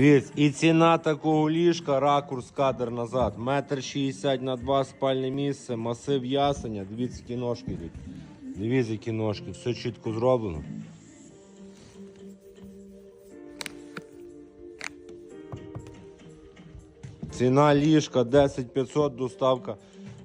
Дивіться, і ціна такого ліжка, ракурс кадр назад. Метр шістдесят на два спальне місце, масив ясеня. Дивіться, які ножки йдуть. Дивіться, які ножки, все чітко зроблено. Ціна ліжка 10500, доставка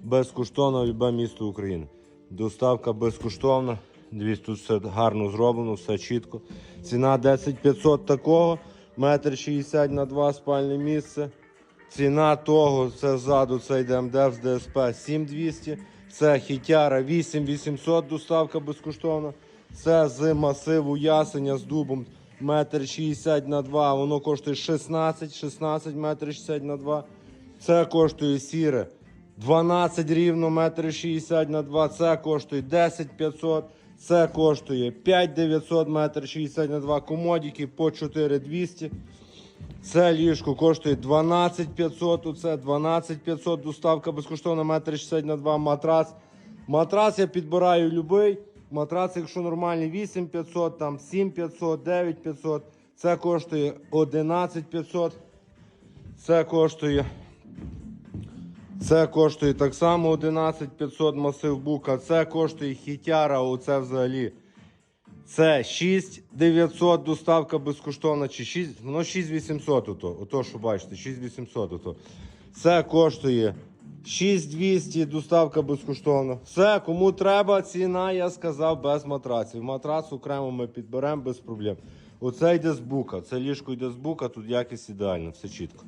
безкоштовна в любе місто України. Доставка безкоштовна. Дивіться, тут все гарно зроблено, все чітко. Ціна 10500 такого, метр 60 на 2 спальне місце. Ціна того, це ззаду, це йде МДФ з ДСП 7200. Це хітяра 8800, доставка безкоштовна. Це з масиву ясеня з дубом метр 60 на 2, воно коштує 16, 16 метр 60 на 2. Це коштує сіре 12 рівно, метр 60 на 2. Це коштує 10 500. Це коштує 5 900 метр 60 на 2. Комодіки по 4 200. Це ліжко коштує 12 500, оце 12 500, доставка безкоштовна, метр 60 на 2 матрац. Матрац я підбираю любий. Матрац, якщо нормальний, 8 500, там 7 500, 9 500. Це коштує 11 500. Це коштує. Це коштує так само 11 500 масив бука. Це коштує хітяра, оце взагалі. Це 6900 доставка безкоштовна, чи 6, ну 6800 ото, ото що бачите, 6800 ото. Це коштує 6200 доставка безкоштовна. Все, кому треба, ціна, я сказав, без матраців. Матрац окремо ми підберемо без проблем. Оце йде з бука, це ліжко йде з бука, тут якість ідеальна, все чітко.